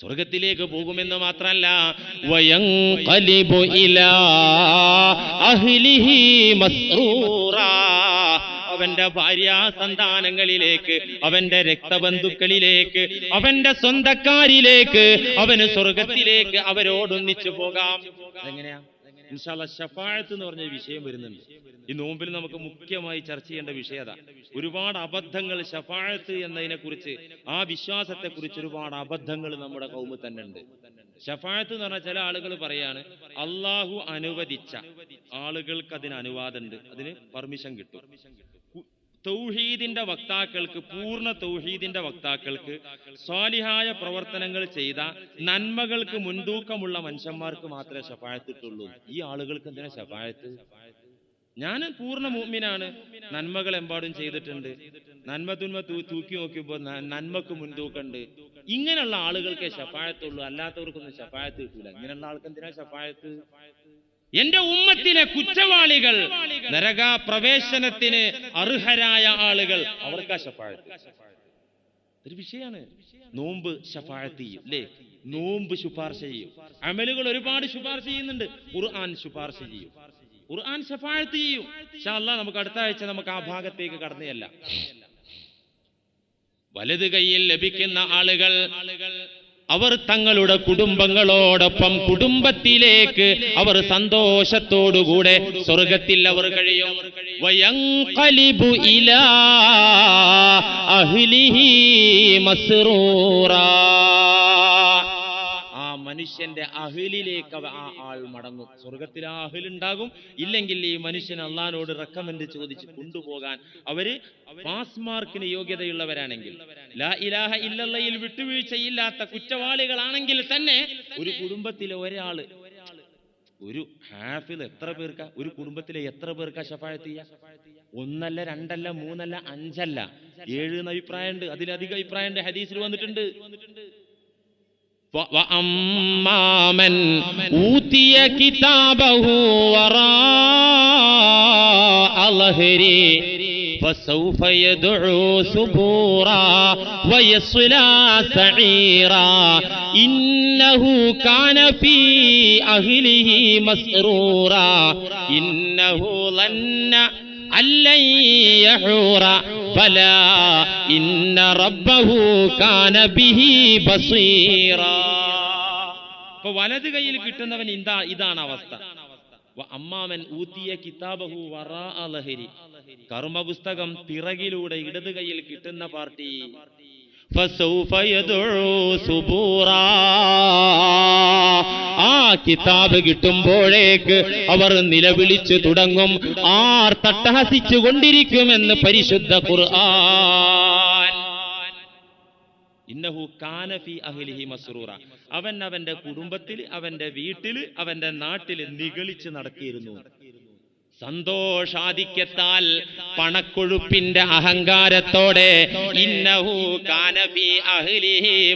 സ്വർഗത്തിലേക്ക് പോകുമെന്ന് മസ്റൂറാ. അവന്റെ ഭാര്യ സന്താനങ്ങളിലേക്ക് അവന്റെ രക്തബന്ധുക്കളിലേക്ക് അവന്റെ സ്വന്തക്കാരിലേക്ക് അവന് സ്വർഗത്തിലേക്ക് അവരോടൊന്നിച്ചു പോകാം. അതെങ്ങനെയാ? ഇൻഷാല്ല ഷഫായത്ത് എന്ന് പറഞ്ഞ വിഷയം വരുന്നുണ്ട്. ഈ നോമ്പിൽ നമുക്ക് മുഖ്യമായി ചർച്ച ചെയ്യേണ്ട വിഷയത ഒരുപാട് അബദ്ധങ്ങൾ ഷഫായത്ത് എന്നതിനെ കുറിച്ച് ആ വിശ്വാസത്തെ കുറിച്ച് ഒരുപാട് അബദ്ധങ്ങൾ നമ്മുടെ കൗമ് തന്നെ ഉണ്ട്. ഷഫായത്ത് എന്ന് പറഞ്ഞാൽ ചില ആളുകൾ പറയാണ് അള്ളാഹു അനുവദിച്ച ആളുകൾക്ക് അതിന് അനുവാദമുണ്ട്. അതിന് പെർമിഷൻ കിട്ടും. തൗഹീദിന്റെ വക്താക്കൾക്ക് പൂർണ തൗഹീദിന്റെ വക്താക്കൾക്ക് സ്വാലിഹായ പ്രവർത്തനങ്ങൾ ചെയ്ത നന്മകൾക്ക് മുൻതൂക്കമുള്ള മനുഷ്യന്മാർക്ക് മാത്രമേ ശപായത്തിട്ടുള്ളൂ ഈ ആളുകൾക്ക് എന്തിനാ ശപായത്ത് ഞാൻ പൂർണ മൂമിനാണ് നന്മകൾ എമ്പാടും ചെയ്തിട്ടുണ്ട്. നന്മ തുന്മ തൂക്കി നോക്കിയപ്പോൾ നന്മക്ക് മുൻതൂക്കുണ്ട്. ഇങ്ങനെയുള്ള ആളുകൾക്കേ ശപായത്തുള്ളൂ അല്ലാത്തവർക്കൊന്നും ശപായത്ത് കിട്ടൂല. ഇങ്ങനെയുള്ള ആൾക്ക് എന്തിനാ ഷഫായത്ത് എന്റെ ഉമ്മത്തിലെ കുറ്റവാളികൾ നരക പ്രവേശനത്തിന് അർഹരായ ആളുകൾ. അവർക്ക് ഒരു വിഷയമാണ് നോമ്പ് അല്ലേ നോമ്പ് ശുപാർശ ചെയ്യും. അമലുകൾ ഒരുപാട് ശുപാർശ ചെയ്യുന്നുണ്ട്. ഖുർആൻ ശുപാർശ ചെയ്യും. ഖുർആൻ ഷഫായത്ത് ചെയ്യും. അല്ലാഹ് നമുക്ക് അടുത്ത ആഴ്ച നമുക്ക് ആ ഭാഗത്തേക്ക് കടന്നതല്ല വലത് കൈയിൽ ലഭിക്കുന്ന ആളുകൾ അവർ തങ്ങളുടെ കുടുംബങ്ങളോടൊപ്പം കുടുംബത്തിലേക്ക് അവർ സന്തോഷത്തോടുകൂടെ സ്വർഗത്തിൽ അവർ കഴിയും. അഹ്ലിഹി മനുഷ്യന്റെ അഹിലിലേക്ക് ആ ആൾ മടങ്ങും. സ്വർഗത്തിൽ ആ അഹിലുണ്ടാകും ഇല്ലെങ്കിൽ ഈ മനുഷ്യൻ അള്ളഹാനോട് റെക്കമെന്റ് ചോദിച്ച് കൊണ്ടുപോകാൻ അവർ പാസ് മാർക്കിന് യോഗ്യതയുള്ളവരാണെങ്കിൽ ലാ ഇലാഹ ഇല്ലല്ലയിൽ വിട്ടുവീഴ്ചയില്ലാത്ത കുറ്റവാളികളാണെങ്കിൽ തന്നെ ഒരു കുടുംബത്തിലെ ഒരാൾ ഒരു ഹാഫിൽ എത്ര പേർക്ക ഒരു കുടുംബത്തിലെ എത്ര പേർക്ക ഷഫായത്ത് ഒന്നല്ല രണ്ടല്ല മൂന്നല്ല അഞ്ചല്ല. ഏഴ് എന്ന് അഭിപ്രായമുണ്ട്. അതിലധികം അഭിപ്രായമുണ്ട്. ഹദീസിൽ വന്നിട്ടുണ്ട്. وأما من أوتي كتابه وراء ظهره فسوف يدعو ثبورا ويصلى سعيرا إنه كان في أهله مسرورا إنه ظن ഇപ്പൊ വലത് കയ്യിൽ കിട്ടുന്നവൻ ഇതാ ഇതാണ് അവസ്ഥ. അമ്മാമൻ ഊത്തിയ കിതാബഹു വറാ അലഹരി. കർമ്മപുസ്തകം പിറകിലൂടെ ഇടത് കയ്യിൽ കിട്ടുന്ന പാർട്ടി. ആ കിതാബ് കിട്ടുമ്പോഴേക്ക് അവർ നിലവിളിച്ചു തുടങ്ങും. ആർ തട്ടഹസിച്ചു കൊണ്ടിരിക്കുമെന്ന് പരിശുദ്ധ ഖുർആൻ. ഇന്നഹു കാനഫി അഹ്ലിഹി മസ്റൂറ. അവൻ അവന്റെ കുടുംബത്തിൽ അവന്റെ വീട്ടിൽ അവന്റെ നാട്ടിൽ നിഗളിച്ച് നടക്കിയിരുന്നു സന്തോഷാധിക്യത്താൽ പണക്കൊഴുപ്പിന്റെ അഹങ്കാരത്തോടെ ഇന്നഹു അഹ്ലിഹി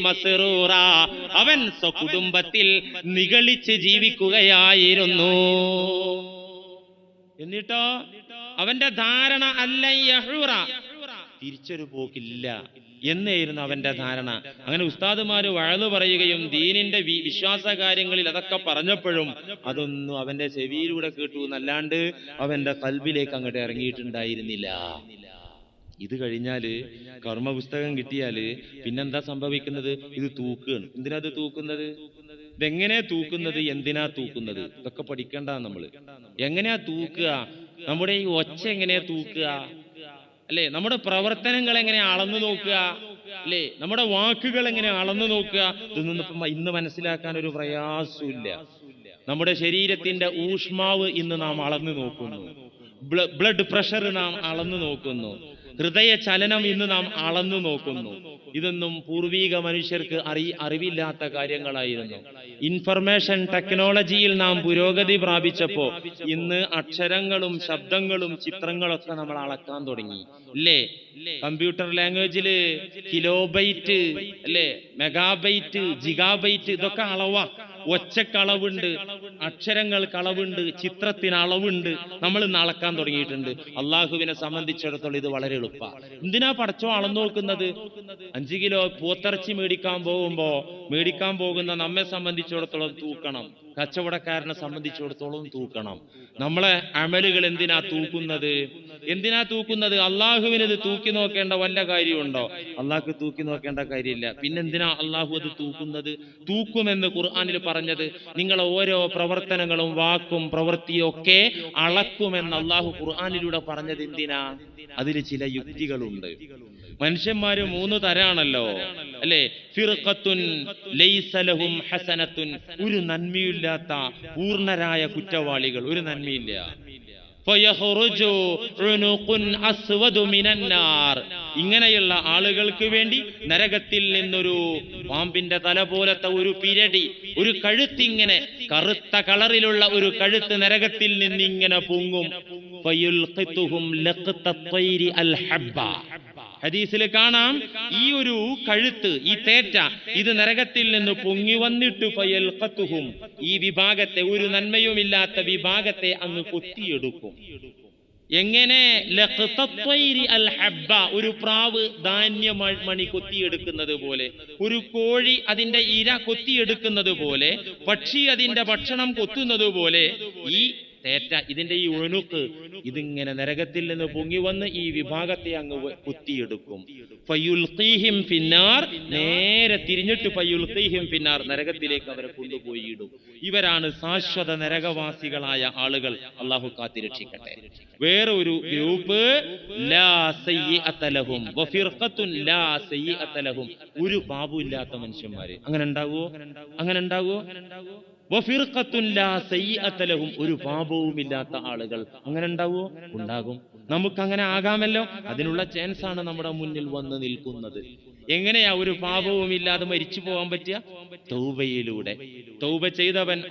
അവൻ സ്വകുടുംബത്തിൽ നിഗളിച്ച് ജീവിക്കുകയായിരുന്നു. എന്നിട്ടോ? അവന്റെ ധാരണ അല്ല യഹൂറ. തിരിച്ചൊരു പോക്കില്ല. എന്നായിരുന്നു അവന്റെ ധാരണ. അങ്ങനെ ഉസ്താദുമാര് വഴന്നു പറയുകയും ദീനിന്റെ വിശ്വാസ കാര്യങ്ങളിൽ അതൊക്കെ പറഞ്ഞപ്പോഴും അതൊന്നും അവന്റെ ചെവിയിലൂടെ കേട്ടു എന്നല്ലാണ്ട് അവന്റെ കൽബിലേക്ക് അങ്ങോട്ട് ഇറങ്ങിയിട്ടുണ്ടായിരുന്നില്ല. ഇത് കഴിഞ്ഞാൽ കർമ്മ പുസ്തകം കിട്ടിയാൽ പിന്നെന്താ സംഭവിക്കുന്നത്? ഇത് തൂക്കുകയാണ് എന്തിനാ തൂക്കുന്നത്? ഇതെങ്ങനെ തൂക്കുന്നത്? എന്തിനാ തൂക്കുന്നത്? ഇതൊക്കെ പഠിക്കണ്ട നമ്മൾ. എങ്ങനെയാ തൂക്കുക? നമ്മുടെ ഈ ഒച്ച എങ്ങനെയാ തൂക്കുക? അല്ലേ? നമ്മുടെ പ്രവർത്തനങ്ങൾ എങ്ങനെ അളന്നു നോക്കുക? അല്ലേ? നമ്മുടെ വാക്കുകൾ എങ്ങനെ അളന്നു നോക്കുക? ഇതൊന്നും ഇന്ന് മനസ്സിലാക്കാൻ ഒരു പ്രയാസമില്ല നമ്മുടെ ശരീരത്തിന്റെ ഊഷ്മാവ് ഇന്ന് നാം അളന്നു നോക്കുന്നു. ബ്ലഡ് പ്രഷർ നാം അളന്നു നോക്കുന്നു. ഹൃദയ ചലനം ഇന്ന് നാം അളന്നു നോക്കുന്നു. ഇതൊന്നും പൂർവീക മനുഷ്യർക്ക് അറി അറിവില്ലാത്ത കാര്യങ്ങളായിരുന്നു. ഇൻഫർമേഷൻ ടെക്നോളജിയിൽ നാം പുരോഗതി പ്രാപിച്ചപ്പോ ഇന്ന് അക്ഷരങ്ങളും ശബ്ദങ്ങളും ചിത്രങ്ങളൊക്കെ നമ്മൾ അളക്കാൻ തുടങ്ങി. ഇല്ലേ? കമ്പ്യൂട്ടർ ലാംഗ്വേജിൽ കിലോബൈറ്റ് അല്ലേ? മെഗാബൈറ്റ് ജിഗാബൈറ്റ് ഇതൊക്കെ അളവാ. ഒച്ചക്കളവുണ്ട് അക്ഷരങ്ങൾക്ക് അളവുണ്ട് ചിത്രത്തിന് അളവുണ്ട്. നമ്മൾ ഇന്ന് അളക്കാൻ തുടങ്ങിയിട്ടുണ്ട്. അള്ളാഹുവിനെ സംബന്ധിച്ചിടത്തോളം ഇത് വളരെ എളുപ്പമാണ് എന്തിനാ പടച്ചോ അളന്നു നോക്കുന്നത്? അഞ്ചു കിലോ പൂത്തിറച്ചി മേടിക്കാൻ പോകുമ്പോ മേടിക്കാൻ പോകുന്ന നമ്മെ സംബന്ധിച്ചിടത്തോളം തൂക്കണം. കച്ചവടക്കാരനെ സംബന്ധിച്ചിടത്തോളം തൂക്കണം. നമ്മളെ അമലുകൾ എന്തിനാ തൂക്കുന്നത്? എന്തിനാ തൂക്കുന്നത്? അള്ളാഹുവിന് ഇത് തൂക്കി നോക്കേണ്ട വല്ല കാര്യമുണ്ടോ? അള്ളാഹ്ക്ക് തൂക്കി നോക്കേണ്ട കാര്യമില്ല. പിന്നെന്തിനാ അള്ളാഹു അത് തൂക്കുന്നത്? തൂക്കുമെന്ന് ഖുർആാനിൽ പറഞ്ഞത് നിങ്ങളെ ഓരോ പ്രവർത്തനങ്ങളും വാക്കും പ്രവൃത്തിയും ഒക്കെ അളക്കുമെന്ന് അള്ളാഹു ഖുർആാനിലൂടെ പറഞ്ഞത് എന്തിനാ? അതിൽ ചില യുക്തികളുണ്ട്. മനുഷ്യന്മാര് മൂന്ന് തരാണല്ലോ. അല്ലെ? ഫിർഖത്തുൻ ലൈസലഹും ഹസനത്തുൻ. ഒരു നന്മയില്ലാത്ത പൂർണരായ കുറ്റവാളികൾ. ഒരു നന്മയില്ല. ഇങ്ങനെയുള്ള ആളുകൾക്ക് വേണ്ടി നരകത്തിൽ നിന്നൊരു പാമ്പിന്റെ തല പോലത്തെ ഒരു പിരടി ഒരു കഴുത്തിങ്ങനെ കറുത്ത കളറിലുള്ള ഒരു കഴുത്ത് നരകത്തിൽ നിന്ന് ഇങ്ങനെ പൊങ്ങും ഹദീസിൽ കാണാം ഈ ഒരു കഴുത്ത് ഈ തേറ്റ ഇത് നരകത്തിൽ നിന്ന് പൊങ്ങി വന്നിട്ട് ഫയൽഖത്തുഹും. ഈ വിഭാഗത്തെ ഒരു നന്മയുമില്ലാത്ത വിഭാഗത്തെ അങ്ങ് കൊത്തിയെടുക്കും. എങ്ങനെ? അൽ ഹബ്ബ ഒരു പ്രാവ് ധാന്യ മണി കൊത്തിയെടുക്കുന്നത് പോലെ ഒരു കോഴി അതിന്റെ ഇര കൊത്തിയെടുക്കുന്നത് പോലെ പക്ഷി അതിന്റെ ഭക്ഷണം കൊത്തുന്നത് പോലെ ഈ തേറ്റ ഇതിന്റെ ഈ ഒഴുക്ക് ഇതിങ്ങനെ നരകത്തിൽ നിന്ന് പൊങ്ങി വന്ന് ഈ വിഭാഗത്തെ അങ്ങ് കുത്തിയെടുക്കും. ഫിന്നാർ. നേരെ തിരിഞ്ഞിട്ട് ഫയുൽഖീഹിം ഫിന്നാർ നരകത്തിലേക്ക് അവരെ കൊണ്ടുപോയി ഇടും. ഇവരാണ് ശാശ്വത നരകവാസികളായ ആളുകൾ. അള്ളാഹു കാത്തിരക്ഷിക്കട്ടെ വേറെ ഒരു ഗ്രൂപ്പ് ലാ സയ്യിഅത ലഹും. വഫിർഖത്തുൻ ലാ സയ്യിഅത ലഹും. ഒരു പാപമില്ലാത്ത മനുഷ്യന്മാര്. അങ്ങനെ ഉണ്ടാകുമോ അങ്ങനെ സയ്യിഅത ലഹും. ഒരു പാപവുമില്ലാത്ത ആളുകൾ അങ്ങനെ ഉണ്ടാവുമോ ഉണ്ടാകും. നമുക്ക് അങ്ങനെ ആകാമല്ലോ? അതിനുള്ള ചാൻസ് ആണ് നമ്മുടെ മുന്നിൽ വന്ന് നിൽക്കുന്നത്. എങ്ങനെയാ ഒരു പാപവും ഇല്ലാതെ മരിച്ചു പോകാൻ പറ്റുക? തൗബയിലൂടെ. തൗബ ചെയ്തവൻ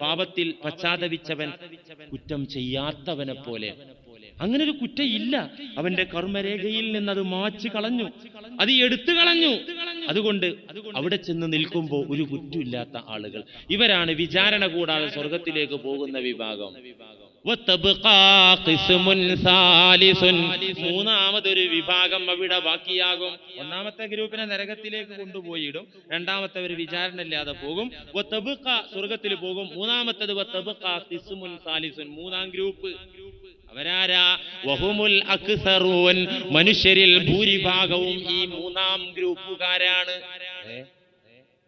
പാപത്തിൽ പശ്ചാത്തപിച്ചവൻ കുറ്റം ചെയ്യാത്തവനെ പോലെ. അങ്ങനെ ഒരു കുറ്റം ഇല്ല. അവന്റെ കർമ്മരേഖയിൽ നിന്ന് അത് മാച്ചു കളഞ്ഞു. അത് എടുത്തു കളഞ്ഞു. അതുകൊണ്ട് അവിടെ ചെന്ന് നിൽക്കുമ്പോൾ ഒരു കുറ്റമില്ലാത്ത ആളുകൾ ഇവരാണ് വിചാരണ കൂടാതെ സ്വർഗത്തിലേക്ക് പോകുന്ന വിഭാഗം. മൂന്നാമതൊരു വിഭാഗം അവിടെ ബാക്കിയാകും. ഒന്നാമത്തെ ഗ്രൂപ്പിനെ നരകത്തിലേക്ക് കൊണ്ടുപോയിടും. രണ്ടാമത്തെ ഒരു വിചാരണ ഇല്ലാതെ പോകും. സ്വർഗത്തിൽ പോകും. മൂന്നാമത്തത് മൂന്നാം ഗ്രൂപ്പ്. അവരാരാ? വഹുമുൽ അക്സറൂൻ. മനുഷ്യരിൽ ഭൂരിഭാഗവും ഈ മൂന്നാം ഗ്രൂപ്പുകാരാണ്.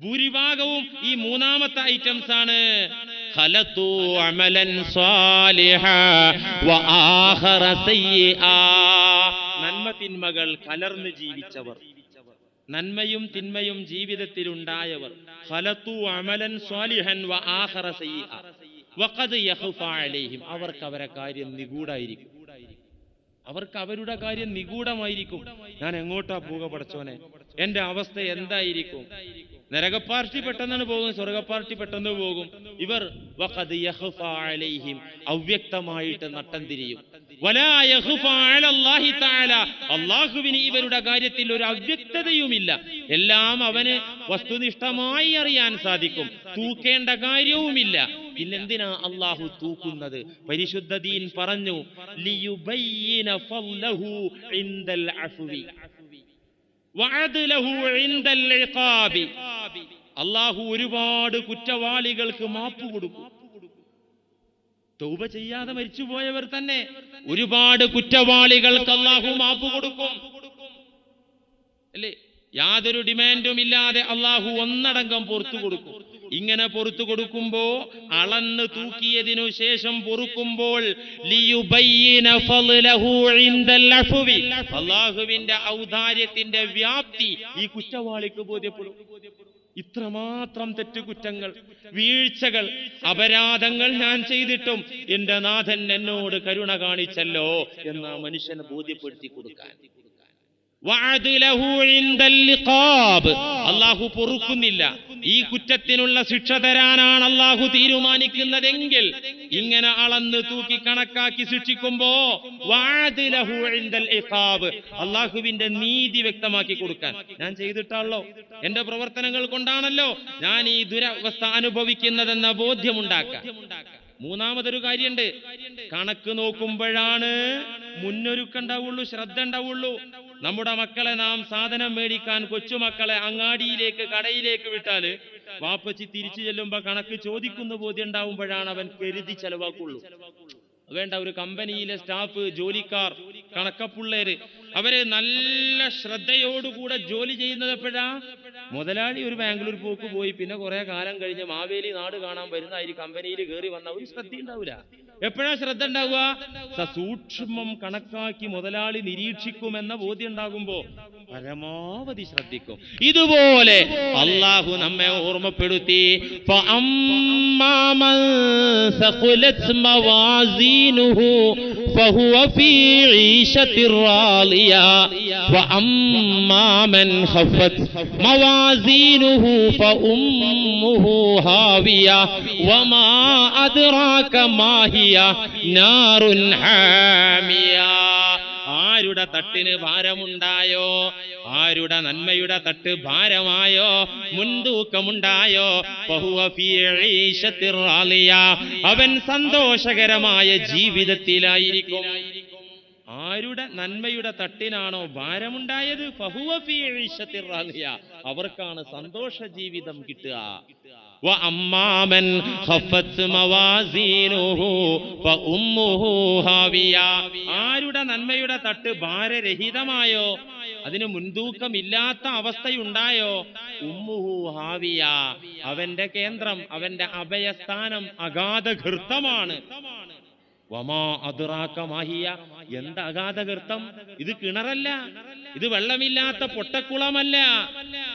ഭൂരിഭാഗവും ഈ മൂന്നാമത്തെ ഐറ്റംസ് ആണ് ഖലത്തു അമലൻ صالحا وآخر سيئا നന്മ തിന്മകൾ കലർന്ന് ജീവിച്ചവർ. നന്മയും തിന്മയും ജീവിതത്തിൽ ഉണ്ടായവർ ഖലത്തു അമലൻ സ്വാലിഹൻ വആഖറ സയ്യിആ. വഖദ് യഖ്ഫ അലൈഹിം. അവർക്ക് അവരെ കാര്യം നിഗൂഢായിരിക്കും. അവർക്ക് അവരുടെ കാര്യം നിഗൂഢമായിരിക്കും. ഞാൻ എങ്ങോട്ടാ പോക പടച്ചോനെ എന്റെ അവസ്ഥ എന്തായിരിക്കും? നരകപ്പാർട്ടി പെട്ടെന്നാണ് പോകും സ്വർഗപ്പാർട്ടി പെട്ടെന്ന് പോകും. ഇവർ അവ്യക്തമായിട്ട് നട്ടം തിരിയും അല്ലാഹുവിന് ഇവരുടെ കാര്യത്തിൽ ഒരു അവ്യക്തതയുമില്ല. എല്ലാം അവന് വസ്തുനിഷ്ഠമായി അറിയാൻ സാധിക്കും തൂക്കേണ്ട കാര്യവുമില്ല. പിന്നെന്തിനാ അള്ളാഹു തൂക്കുന്നത്? പരിശുദ്ധ ദീൻ പറഞ്ഞു അള്ളാഹു ഒരുപാട് കുറ്റവാളികൾക്ക് മാപ്പ് കൊടുക്കും. തൗബ ചെയ്യാതെ മരിച്ചുപോയവർ തന്നെ ഒരുപാട് കുറ്റവാളികൾക്ക് അള്ളാഹു മാപ്പ് കൊടുക്കും. അല്ലേ? യാതൊരു ഡിമാൻഡും ഇല്ലാതെ അള്ളാഹു ഒന്നടങ്കം പുറത്തു കൊടുക്കും. ഇങ്ങനെ പൊറത്തു കൊടുക്കുമ്പോ അളന്ന് തൂക്കിയതിനു ശേഷം പൊറുക്കുമ്പോൾ. അള്ളാഹുവിന്റെ ഔദാര്യത്തിന്റെ വ്യാപ്തി ഈ കുറ്റവാളിക്ക് ബോധ്യപ്പെടും ഇത്രമാത്രം തെറ്റുകുറ്റങ്ങൾ വീഴ്ചകൾ അപരാധങ്ങൾ ഞാൻ ചെയ്തിട്ടും എന്റെ നാഥൻ എന്നോട് കരുണ കാണിച്ചല്ലോ എന്ന മനുഷ്യനെ ബോധ്യപ്പെടുത്തി കൊടുക്കാൻ. അള്ളാഹു പൊറുക്കുന്നില്ല. ഈ കുറ്റത്തിനുള്ള ശിക്ഷ തരാനാണ് അള്ളാഹു തീരുമാനിക്കുന്നതെങ്കിൽ ഇങ്ങനെ അളന്ന് തൂക്കി കണക്കാക്കി ശിക്ഷിക്കുമ്പോ. അള്ളാഹുവിന്റെ നീതി വ്യക്തമാക്കി കൊടുക്കാൻ. ഞാൻ ചെയ്തിട്ടാണല്ലോ. എന്റെ പ്രവർത്തനങ്ങൾ കൊണ്ടാണല്ലോ ഞാൻ ഈ ദുരവസ്ഥ അനുഭവിക്കുന്നതെന്ന ബോധ്യമുണ്ടാക്കാം മൂന്നാമതൊരു കാര്യമുണ്ട് കണക്ക് നോക്കുമ്പോഴാണ് മുന്നൊരുക്കം ഉണ്ടാവുള്ളൂ ശ്രദ്ധ ഉണ്ടാവുള്ളൂ. നമ്മുടെ മക്കളെ നാം സാധനം മേടിക്കാൻ കൊച്ചുമക്കളെ അങ്ങാടിയിലേക്ക് കടയിലേക്ക് വിട്ടാൽ വാപ്പച്ചി തിരിച്ചു ചെല്ലുമ്പോ കണക്ക് ചോദിക്കുന്ന ബോധ്യം ഉണ്ടാവുമ്പോഴാണ് അവൻ കരുതി ചെലവാക്കുള്ളൂ. വേണ്ട ഒരു കമ്പനിയിലെ സ്റ്റാഫ് ജോലിക്കാർ കണക്കപ്പുള്ളേര് അവർ നല്ല ശ്രദ്ധയോടുകൂടെ ജോലി ചെയ്യുന്നത് എപ്പോഴാ മുതലാളി ഒരു ബാംഗ്ലൂർ പോക്ക് പോയി പിന്നെ കുറെ കാലം കഴിഞ്ഞ് മാവേലി നാട് കാണാൻ വരുന്ന വരുന്നതായിരിക്കും കമ്പനിയിൽ കയറി വന്ന ഒരു ശ്രദ്ധ ഉണ്ടാവില്ല എപ്പോഴാ ശ്രദ്ധ ഉണ്ടാവുക സസൂക്ഷ്മം കണക്കാക്കി മുതലാളി നിരീക്ഷിക്കുമെന്ന ബോധ്യം ഉണ്ടാകുമ്പോ പരമാവധി ശ്രദ്ധിക്കും ഇതുപോലെ അള്ളാഹു നമ്മെ ഓർമ്മപ്പെടുത്തി فأما من ثقلت موازينه فهو في عيشة راضية وأما من خفت موازينه فأمه هاوية وما أدراك ما هي ആരുടെ തട്ടിന് ഭാരമുണ്ടായോ? ആരുടെ നന്മയുടെ തട്ട് ഭാരമായോ? മുൻതൂക്കമുണ്ടായോ? അവൻ സന്തോഷകരമായ ജീവിതത്തിലായിരിക്കും. ആരുടെ നന്മയുടെ തട്ടിനാണോ ഭാരമുണ്ടായത്? ഫഹുവ ഫീ അവർക്കാണ് സന്തോഷ ജീവിതം കിട്ടുക. وأما من خفت موازينه فأمه هاوية. ആരുടെ നന്മയുടെ തട്ട് ഭാരരഹിതമായോ അതിന് മുൻതൂക്കമില്ലാത്ത അവസ്ഥയുണ്ടായോ ഉമ്മുഹു ഹാവിയ അവന്റെ കേന്ദ്രം അവന്റെ അഭയസ്ഥാനം അഗാധഘൃത്തമാണ് വമാ മാഹിയ. എന്ത് അഗാധകൃത്തം? ഇത് കിണറല്ല. ഇത് വെള്ളമില്ലാത്ത പൊട്ടക്കുളമല്ല.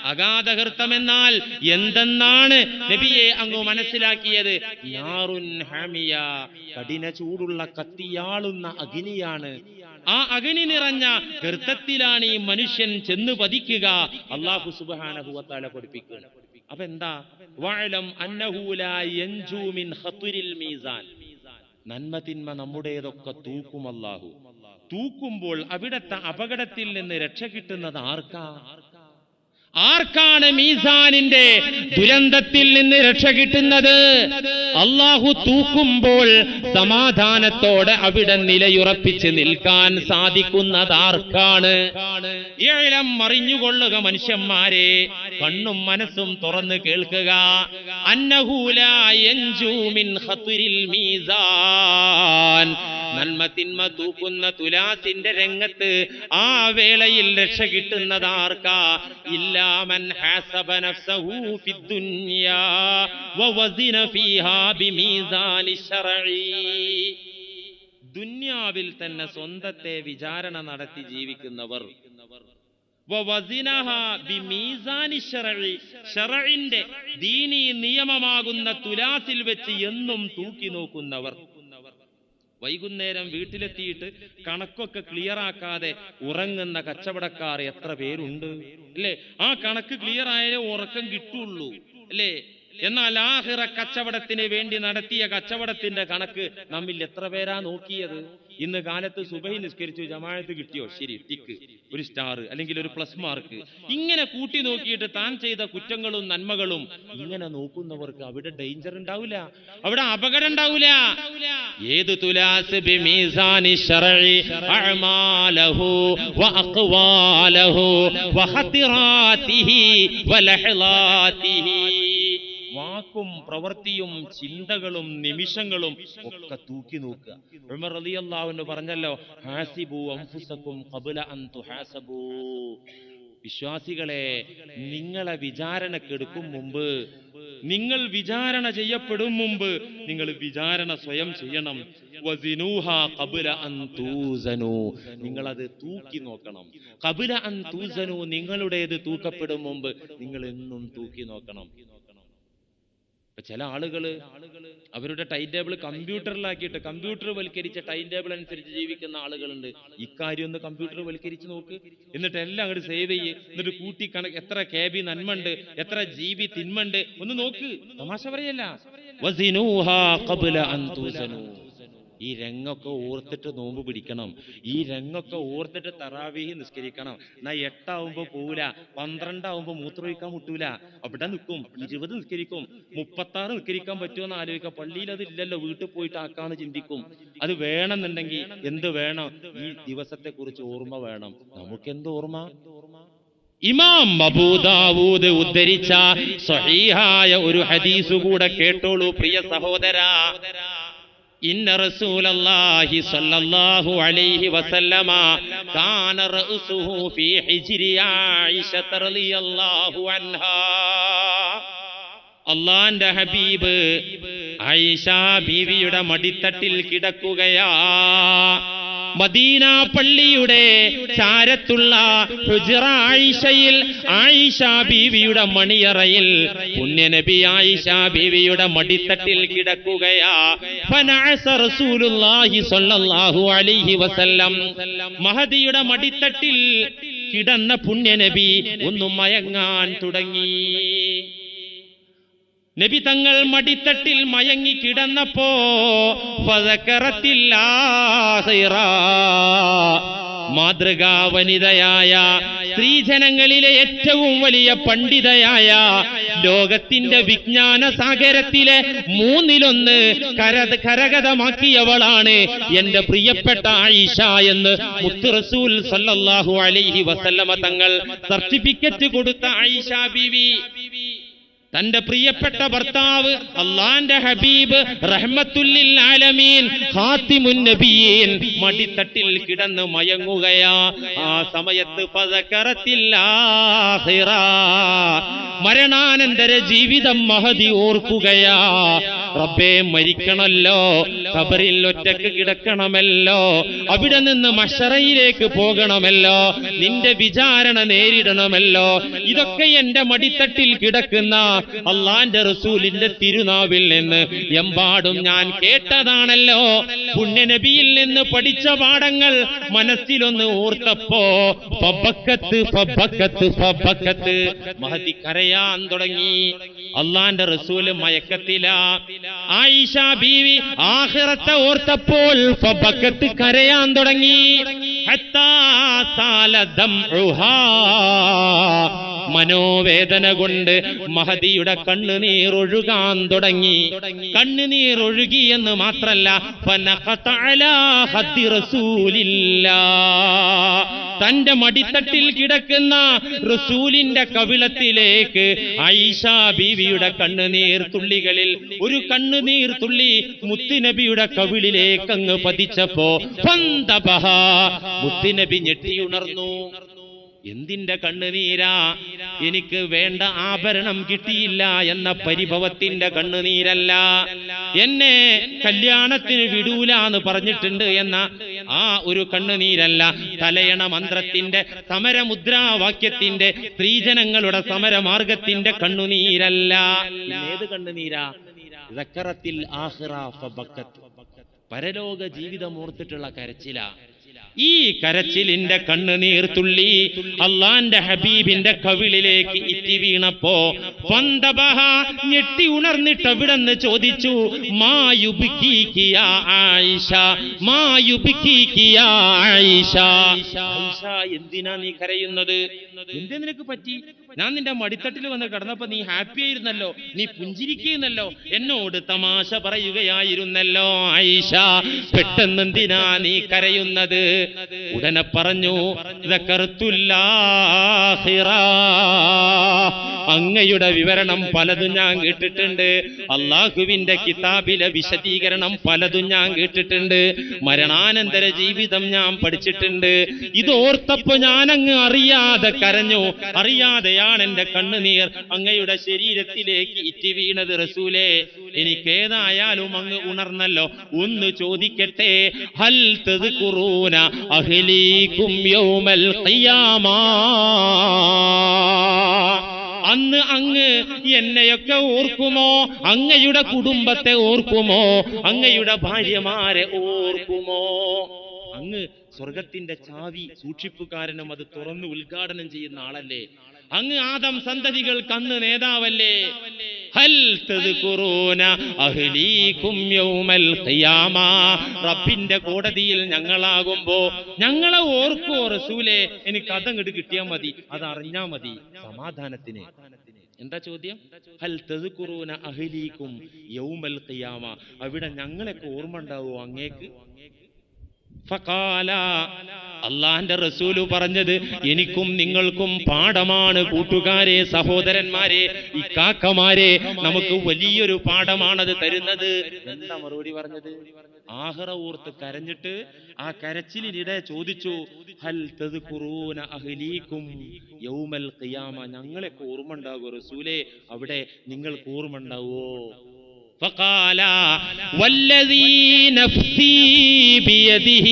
അഗാധകൃത്തം എന്നാൽ എന്തെന്നാണ് നബിയെ അങ്ങ് മനസ്സിലാക്കിയത്? ഹാമിയ. കഠിന ചൂടുള്ള കത്തിയാളുന്ന അഗ്നിയാണ്. ആ അഗ്നി നിറഞ്ഞ ഗർത്തത്തിലാണ് ഈ മനുഷ്യൻ ചെന്ന് പതിക്കുക. അള്ളാഹു സുബാനഹുവത്താല പഠിപ്പിക്കുക അപ്പൊ എന്താ വഅലം അന്നഹു ലാ യൻജു മിൻ മീസാൻ. നന്മ തിന്മ നമ്മുടേതൊക്കെ തൂക്കും അല്ലാഹു. തൂക്കുമ്പോൾ അവിടത്തെ അപകടത്തിൽ നിന്ന് രക്ഷ കിട്ടുന്നത് ആർക്കാ? ആർക്കാണ് മീസാനിന്റെ ദുരന്തത്തിൽ നിന്ന് രക്ഷ കിട്ടുന്നത്? അള്ളാഹു തൂക്കുമ്പോൾ സമാധാനത്തോടെ അവിടെ നിലയുറപ്പിച്ച് നിൽക്കാൻ സാധിക്കുന്നത് ആർക്കാണ്? ഏഴം മറിഞ്ഞുകൊള്ളുക മനുഷ്യന്മാരെ. കണ്ണും മനസ്സും തുറന്ന് കേൾക്കുക. നന്മ തിന്മ തൂക്കുന്ന തുലാസിന്റെ രംഗത്ത് ആ വേളയിൽ രക്ഷ കിട്ടുന്നത് ആർക്കാ ഇല്ലാമൻ ഹാസബ നഫ്സഹു ഫിദ്ദുനിയാ വവസിന ഫീഹാ ബിമീസാനി ശർഈ ദുന്യാവിൽ തന്നെ സ്വന്തത്തെ വിചാരണ നടത്തി ജീവിക്കുന്നവർ ശർഇന്റെ ദീനീ നിയമമാകുന്ന തുലാസിൽ വെച്ച് എന്നും തൂക്കി നോക്കുന്നവർ. വൈകുന്നേരം വീട്ടിലെത്തിയിട്ട് കണക്കൊക്കെ ക്ലിയർ ആക്കാതെ ഉറങ്ങുന്ന കച്ചവടക്കാർ എത്ര പേരുണ്ട്? അല്ലേ? ആ കണക്ക് ക്ലിയർ ആയാലേ ഉറക്കം കിട്ടുള്ളൂ. അല്ലേ? എന്നാൽ ആഹിറ കച്ചവടത്തിന് വേണ്ടി നടത്തിയ കച്ചവടത്തിന്റെ കണക്ക് നമ്മിൽ എത്ര പേരാ നോക്കിയത്? ഇന്ന് കാലത്ത് സുബൈ നിസ്കരിച്ചു ജമാഅത്ത് കിട്ടിയോ? ശരി ടിക്ക്. ഒരു സ്റ്റാർ അല്ലെങ്കിൽ ഒരു പ്ലസ് മാർക്ക്. ഇങ്ങനെ കൂട്ടി നോക്കിയിട്ട് താൻ ചെയ്ത കുറ്റങ്ങളും നന്മകളും ഇങ്ങനെ നോക്കുന്നവർക്ക് അവിടെ ഡേഞ്ചർ ഉണ്ടാവില്ല അവിടെ അപകടം ഉണ്ടാവില്ല ഏത് തുലാസ് ബിമീസാനി ശർഇ അഅമാലഹു വഅഖ്വാലഹു വഹതിറാതിഹി വലഹ്ലാതിഹി വാക്കും പ്രവൃത്തിയും ചിന്തകളും നിമിഷങ്ങളും ഒക്കെ തൂക്കി നോക്കുക. ഉമർ പറഞ്ഞല്ലോ ഹാസിബു വിശ്വാസികളെ നിങ്ങളെ വിചാരണക്കെടുക്കും മുമ്പ് നിങ്ങൾ വിചാരണ ചെയ്യപ്പെടും മുമ്പ് നിങ്ങൾ വിചാരണ സ്വയം ചെയ്യണം. നിങ്ങൾ അത് തൂക്കി നോക്കണം. കബുല അൻ തൂസനു നിങ്ങളുടേത് തൂക്കപ്പെടും മുമ്പ് നിങ്ങൾ എന്നും തൂക്കി നോക്കണം. ഇപ്പൊ ചില ആളുകൾ അവരുടെ ടൈം ടേബിൾ കമ്പ്യൂട്ടറിലാക്കിയിട്ട് കമ്പ്യൂട്ടർ വൽക്കരിച്ച ടൈം ടേബിൾ അനുസരിച്ച് ജീവിക്കുന്ന ആളുകളുണ്ട്. ഇക്കാര്യം ഒന്ന് കമ്പ്യൂട്ടർ വൽക്കരിച്ച് നോക്ക്. എന്നിട്ട് എല്ലാം അങ്ങോട്ട് സേവ് ചെയ്യ്. എന്നിട്ട് കൂട്ടി കണക്ക് എത്ര കെ ബി നന്മണ്ട് എത്ര ജി ബി തിന്മണ്ട് ഒന്ന് നോക്ക്. തമാശ പറയല്ല. ഈ രംഗൊക്കെ ഓർത്തിട്ട് നോമ്പ് പിടിക്കണം. ഈ രംഗൊക്കെ ഓർത്തിട്ട് തറാവീഹ് നിസ്കരിക്കണം. എന്നാ എട്ടാവുമ്പോ പോവില്ല പന്ത്രണ്ടാവുമ്പോ മൂത്രമൊഴിക്കാൻ മുട്ടൂല. അവിടെ നിൽക്കും ഇരുപത് നിസ്കരിക്കും മുപ്പത്താറ് നിസ്കരിക്കാൻ പറ്റുമെന്ന് ആലോചിക്കാം. പള്ളിയിൽ അത് ഇല്ലല്ലോ വീട്ടിൽ പോയിട്ട് ആക്കാന്ന് ചിന്തിക്കും. അത് വേണമെന്നുണ്ടെങ്കിൽ എന്ത് വേണം? ഈ ദിവസത്തെ കുറിച്ച് ഓർമ്മ വേണം. നമുക്ക് എന്ത് ഓർമ്മ? ഇമാം അബൂദാവൂദ് ഉദ്ധരിച്ച സഹീഹായ ഒരു ഹദീസ് കൂടെ കേട്ടോളൂ പ്രിയ സഹോദരാ. ഇന്ന സ്വല്ലല്ലാഹു അലൈഹി വസല്ലമ കാന റഅസുഹു ഫീ ഹിജ്രി ആയിഷ റളിയല്ലാഹു അൻഹാ അള്ളാന്റെ ഹബീബ് ആയിഷ ബീവിയുടെ മടിത്തട്ടിൽ കിടക്കുകയാ. മദീന പള്ളിയുടെ ചാരത്തുള്ള ആയിഷയിൽ ആയിഷ ബീവിയുടെ മണിയറയിൽ പുണ്യനബി ആയിഷ ബീവിയുടെ മടിത്തട്ടിൽ കിടക്കുകയാ. മഹദിയുടെ മടിത്തട്ടിൽ കിടന്ന പുണ്യനബി ഒന്നും മയങ്ങാൻ തുടങ്ങി. നബി തങ്ങൾ മടിത്തട്ടിൽ മയങ്ങി കിടന്നപ്പോ മാതൃകാ വനിതയായ സ്ത്രീജനങ്ങളിലെ ഏറ്റവും വലിയ പണ്ഡിതയായ ലോകത്തിന്റെ വിജ്ഞാന സാഗരത്തിലെ മൂന്നിലൊന്ന് കര കരഗതമാക്കിയവളാണ് എന്റെ പ്രിയപ്പെട്ട ആയിഷ എന്ന് മുത്തുറസൂൽ സല്ലാഹു അലൈഹി വസല്ലമ തങ്ങൾ സർട്ടിഫിക്കറ്റ് കൊടുത്ത ആയിഷ ബീവി. തന്റെ പ്രിയപ്പെട്ട ഭർത്താവ് അള്ളാന്റെ ഹബീബ് റഹ്മത്തുല്ലിൽ ആലമീൻ മടിത്തട്ടിൽ കിടന്ന് മയങ്ങുകയാ. ആ സമയത്ത് പതക്കറത്തില്ല മരണാനന്തര ജീവിതം മഹതി ഓർക്കുകയാ. റബ്ബേ മരിക്കണല്ലോ. കബറിൽ ഒറ്റയ്ക്ക് കിടക്കണമല്ലോ. അവിടെ നിന്ന് മഷറയിലേക്ക് പോകണമല്ലോ. നിന്റെ വിചാരണ നേരിടണമല്ലോ. ഇതൊക്കെ എന്റെ മടിത്തട്ടിൽ കിടക്കുന്ന അള്ളാന്റെ റസൂലിന്റെ തിരുനാവിൽ നിന്ന് എമ്പാടും ഞാൻ കേട്ടതാണല്ലോ. പുണ്യനബിയിൽ നിന്ന് പഠിച്ച പാഠങ്ങൾ മനസ്സിലൊന്ന് ഓർത്തപ്പോ ഫബക്കത്ത് ഫബക്കത്ത് ഫബക്കത്ത് മഹതി കരയാൻ തുടങ്ങി. അള്ളാന്റെ റസൂൽ മയക്കത്തില. ആയിഷ ബീവി ആഹ്റത്തെ ഓർത്തപ്പോൾ ഫബക്കത്ത് കരയാൻ തുടങ്ങി. ഹത്താ സാലദം. മനോവേദന കൊണ്ട് മഹദിയുടെ കണ്ണുനീർ ഒഴുകാൻ തുടങ്ങി കണ്ണുനീർ ഒഴുകി എന്ന് മാത്രല്ല. തന്റെ മടിത്തട്ടിൽ കിടക്കുന്ന റസൂലിന്റെ കവിളത്തിലേക്ക് ഐഷ ബീവിയുടെ കണ്ണുനീർ തുള്ളികളിൽ ഒരു കണ്ണുനീർ തുള്ളി മുത്തുനബിയുടെ കവിളിലേക്ക് അങ്ങ് പതിച്ചപ്പോ. മുത്തുനബി ഞെട്ടിയുണർന്നു എന്തിന്റെ കണ്ണുനീരാ എനിക്ക് വേണ്ട ആഭരണം കിട്ടിയില്ല എന്ന പരിഭവത്തിന്റെ കണ്ണുനീരല്ല എന്നെ കല്യാണത്തിന് വിടൂല എന്ന് പറഞ്ഞിട്ടുണ്ട് എന്ന ആ ഒരു കണ്ണുനീരല്ല തലയണ മന്ത്രത്തിന്റെ സമരമുദ്രാവാക്യത്തിന്റെ സ്ത്രീജനങ്ങളുടെ സമരമാർഗത്തിന്റെ കണ്ണുനീരല്ല ഏത് കണ്ണുനീരാ. പരലോക ജീവിതം ഓർത്തിട്ടുള്ള കരച്ചില. ഈ കരച്ചിലിന്റെ കണ്ണുനീർ തുള്ളി അള്ളാന്റെ ഹബീബിന്റെ കവിളിലേക്ക് ഇറ്റി വീണപ്പോ പന്തബഹ ഞെട്ടി ഉണർന്നിട്ട് അവിടെന്ന് ചോദിച്ചു മായുബിക്കിയ ആയിഷ മായുബിക്കിയ ആയിഷ എന്തിനാ നീ കരയുന്നത്? എന്തേ നിനക്ക് പറ്റി? ഞാൻ നിന്റെ മടിത്തട്ടിൽ വന്ന് കിടന്നപ്പോ നീ ഹാപ്പി ആയിരുന്നല്ലോ നീ പുഞ്ചിരിക്കുന്നല്ലോ എന്നോട് തമാശ പറയുകയായിരുന്നല്ലോ ആയിഷ പെട്ടെന്ന് എന്തിനാ നീ കരയുന്നത് ഉടനെ പറഞ്ഞു "ദക്കർത്തുല്ലാഹിറ." അങ്ങയുടെ വിവരണം പലതും ഞാൻ കേട്ടിട്ടുണ്ട്. അള്ളാഹുവിന്റെ കിതാബിലെ വിശദീകരണം പലതും ഞാൻ കേട്ടിട്ടുണ്ട്. മരണാനന്തര ജീവിതം ഞാൻ പഠിച്ചിട്ടുണ്ട്. ഇത് ഓർത്തപ്പോ ഞാൻ അങ്ങ് അറിയാതെ കരഞ്ഞു. അറിയാതെയാണ് എന്റെ കണ്ണുനീർ അങ്ങയുടെ ശരീരത്തിലേക്ക് ഇറ്റി വീണത് റസൂലേ. എനിക്ക് ഏതായാലും അങ്ങ് ഉണർന്നല്ലോ. ഒന്ന് ചോദിക്കട്ടെ? ഹൽ അഹ്ലീകും യൗമൽ ഖിയാമാ. അന്ന് അങ്ങ് എന്നെയൊക്കെ ഓർക്കുമോ? അങ്ങയുടെ കുടുംബത്തെ ഓർക്കുമോ? അങ്ങയുടെ ഭാര്യമാരെ ഓർക്കുമോ? അങ്ങ് സ്വർഗത്തിന്റെ ചാവി സൂക്ഷിപ്പുകാരനും അത് തുറന്ന് ഉദ്ഘാടനം ചെയ്യുന്ന ആളല്ലേ? അങ്ങ് ആദം സന്തതികൾക്ക് അന്ന് നേതാവല്ലേ? റബ്ബിന്റെ കോടതിയിൽ ഞങ്ങളാകുമ്പോ ഞങ്ങളെ ഓർക്കോ റസൂലെ എനിക്ക് അതങ്ങോട്ട് കിട്ടിയാ മതി അത് അറിഞ്ഞാ മതി. സമാധാനത്തിന്. എന്താ ചോദ്യം? ഹൽ തെതുക്കുറൂന അഹ്ലീകും യൗമൽ ഖിയാമ. അവിടെ ഞങ്ങളൊക്കെ ഓർമ്മ ഉണ്ടാവോ അങ്ങേക്ക്? അള്ളാന്റെ റസൂൽ പറഞ്ഞത് എനിക്കും നിങ്ങൾക്കും പാഠമാണ് കൂട്ടുകാരെ സഹോദരന്മാരെ ഈ കാക്കമാരെ നമുക്ക് വലിയൊരു പാഠമാണത് തരുന്നത്. എന്താ മറുപടി പറഞ്ഞത്? ആഹ്റ ഓർത്ത് കരഞ്ഞിട്ട് ആ കരച്ചിലിനിടെ ചോദിച്ചു ഹൽ അഹ്ലീക്കും യൗമൽ ഖിയാമ? ഞങ്ങളെ ഓർമ്മ ഉണ്ടാകുമോ റസൂലേ? അവിടെ നിങ്ങൾക്ക് ഓർമ്മ ഉണ്ടാവോ فقال والذي نفسي بيده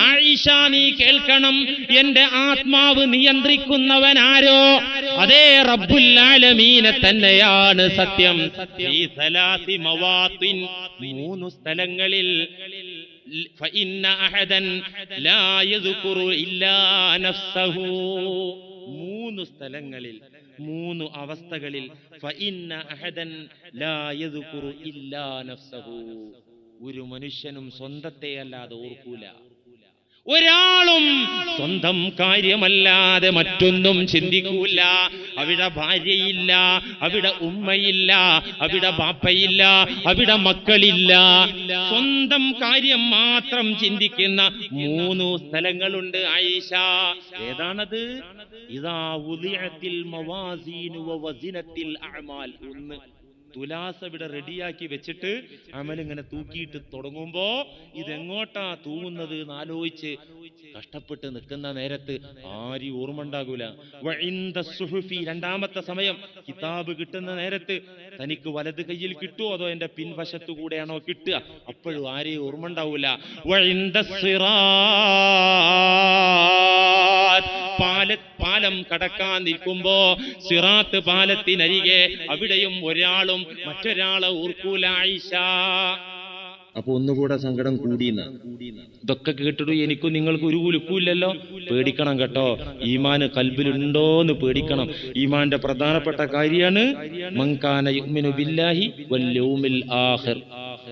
ആയിഷ നീ കേൾക്കണം എന്റെ ആത്മാവ് നിയന്ത്രിക്കുന്നവൻ ആരോ അതേ റബ്ബുൽ ആലമീനെ തന്നെയാണ് സത്യം ഈ സലാസി മവാത്തിൻ മൂന്ന് സ്ഥലങ്ങളിൽ فإن أحدا لا يذكر إلا نفسه മൂന്ന് സ്ഥലങ്ങളിൽ മൂന്ന് അവസ്ഥകളിൽ ഒരു മനുഷ്യനും സ്വന്തത്തെ അല്ലാതെ ഓർക്കൂല. ഒരാളും സ്വന്തം കാര്യമല്ലാതെ മറ്റൊന്നും ചിന്തിക്കൂല. അവിടെ ഭാര്യയില്ല അവിടെ ഉമ്മയില്ല അവിടെ പാപ്പയില്ല അവിടെ മക്കളില്ല. സ്വന്തം കാര്യം മാത്രം ചിന്തിക്കുന്ന മൂന്ന് സ്ഥലങ്ങളുണ്ട് ആയിഷ. ഏതാണത്? ഇതാ ഉദയത്തിൽ ഒന്ന് തുലാസ് ഇവിടെ റെഡിയാക്കി വെച്ചിട്ട് അമലിങ്ങനെ തൂക്കിയിട്ട് തുടങ്ങുമ്പോ ഇതെങ്ങോട്ടാ തൂങ്ങുന്നത് എന്ന് ആലോചിച്ച് കഷ്ടപ്പെട്ട് നിൽക്കുന്ന നേരത്ത് ആരും ഓർമ്മ ഉണ്ടാകൂല സുഹുഫി രണ്ടാമത്തെ സമയം കിതാബ് കിട്ടുന്ന നേരത്ത് തനിക്ക് വലത് കയ്യിൽ കിട്ടുമോ അതോ എന്റെ പിൻവശത്തു കൂടെയാണോ കിട്ടുക? അപ്പോഴും ആരെയും ഓർമ്മ ഉണ്ടാവൂല പാല പാലം കടക്കാൻ നിൽക്കുമ്പോ സിറാത്ത് പാലത്തിനരികെ അവിടെയും ഒരാളും മറ്റൊരാളെ ഓർക്കൂല ആയിഷ. അപ്പൊ ഒന്നുകൂടെ സങ്കടം കൂടി ഇതൊക്കെ കേട്ടിട്ട് എനിക്കും നിങ്ങൾക്ക് ഒരു കുലുക്കൂല്ലല്ലോ. പേടിക്കണം കേട്ടോ. ഈമാന് കൽബിലുണ്ടോന്ന് പേടിക്കണം. ഈമാന്റെ പ്രധാനപ്പെട്ട കാര്യമാണ് മങ്കാന യുഗ്മിനു ബില്ലാഹി വൽ യൗമിൽ ആഖിർ.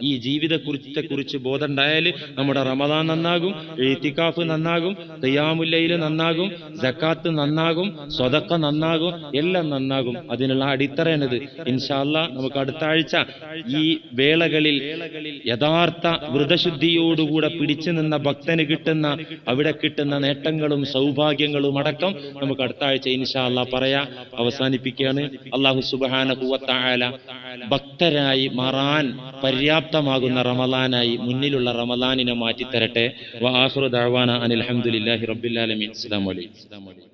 ഈ ജീവിതത്തെ കുറിച്ച് ബോധമുണ്ടായാൽ നമ്മുടെ റമദാൻ നന്നാകും എഴുത്തിക്കാഫ് നന്നാകും തയ്യാമുല്ലയിൽ നന്നാകും ജക്കാത്ത് നന്നാകും സ്വതക്ക നന്നാകും എല്ലാം നന്നാകും. അതിനുള്ള അടിത്തറയാണിത്. ഇൻഷാല്ല നമുക്ക് അടുത്ത ആഴ്ച ഈ വേളകളിൽ യഥാർത്ഥ വ്രതശുദ്ധിയോടുകൂടെ പിടിച്ചു നിന്ന ഭക്തന് കിട്ടുന്ന അവിടെ കിട്ടുന്ന നേട്ടങ്ങളും സൗഭാഗ്യങ്ങളും അടക്കം നമുക്ക് അടുത്ത ആഴ്ച ഇൻഷാല്ല പറയാ അവസാനിപ്പിക്കുകയാണ്. അള്ളാഹു സുബാന ഭക്തരായി മാറാൻ പര്യാപ്തമാകുന്ന റമലാനായി മുന്നിലുള്ള റമലാനിനെ മാറ്റിത്തരട്ടെ. വാഹുറു ദഅവാന അനിൽ ആലമീൻ. അസ്സലാമു അലൈക്കും.